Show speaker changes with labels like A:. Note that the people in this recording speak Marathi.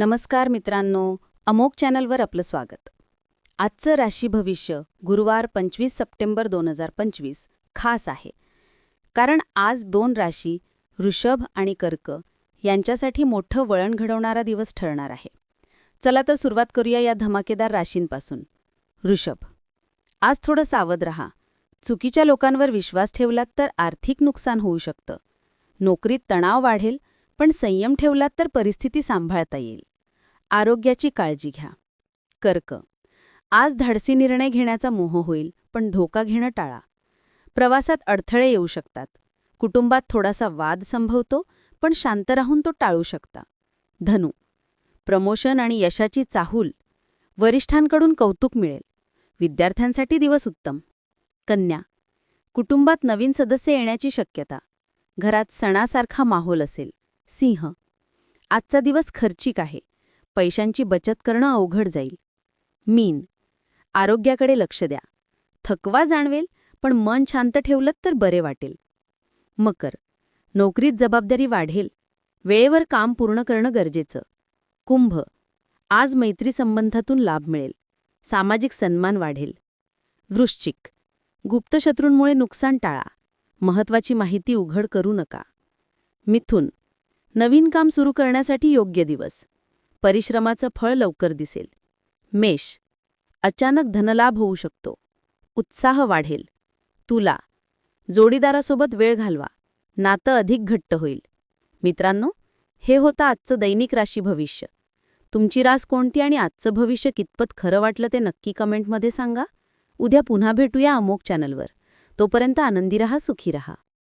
A: नमस्कार मित्रांनो अमोक चॅनलवर आपलं स्वागत. आजचं राशी भविष्य गुरुवार पंचवीस सप्टेंबर दोन हजार पंचवीस खास आहे. कारण आज दोन राशी ऋषभ आणि कर्क यांच्यासाठी मोठं वळण घडवणारा दिवस ठरणार आहे. चला तर सुरुवात करूया या धमाकेदार राशींपासून. ऋषभ. आज थोडं सावध रहा. चुकीच्या लोकांवर विश्वास ठेवलात तर आर्थिक नुकसान होऊ शकतं. नोकरीत तणाव वाढेल पण संयम ठेवलात तर परिस्थिती सांभाळता येईल. आरोग्याची काळजी घ्या. कर्क. आज धाडसी निर्णय घेण्याचा मोह होईल पण धोका घेणं टाळा. प्रवासात अडथळे येऊ शकतात. कुटुंबात थोडासा वाद संभवतो पण शांत राहून तो टाळू शकता. धनु. प्रमोशन आणि यशाची चाहूल. वरिष्ठांकडून कौतुक मिळेल. विद्यार्थ्यांसाठी दिवस उत्तम. कन्या. कुटुंबात नवीन सदस्य येण्याची शक्यता. घरात सणासारखा माहोल असेल. सिंह. आजचा दिवस खर्चिक आहे. पैशांची बचत करणं अवघड जाईल. मीन आरोग्याकडे लक्ष द्या. थकवा जाणवेल पण मन शांत ठेवलं तर बरे वाटेल. मकर नोकरीत जबाबदारी वाढेल. वेळेवर काम पूर्ण करणं गरजेचं. कुंभ आज मैत्री संबंधातून लाभ मिळेल. सामाजिक सन्मान वाढेल. वृश्चिक गुप्तशत्रूंमुळे नुकसान टाळा. महत्वाची माहिती उघड करू नका. मिथुन नवीन काम सुरू करण्यासाठी योग्य दिवस. परिश्रमाचं फळ लवकर दिसेल. मेष अचानक धनलाभ होऊ शकतो. उत्साह वाढेल. तुला जोडीदारासोबत वेळ घालवा. नातं अधिक घट्ट होईल. मित्रांनो हे होतं आजचं दैनिक राशी भविष्य. तुमची रास कोणती आणि आजचं भविष्य कितपत खरं वाटलं ते नक्की कमेंटमध्ये सांगा. उद्या पुन्हा भेटूया अमोक चॅनलवर. तोपर्यंत आनंदी रहा सुखी रहा.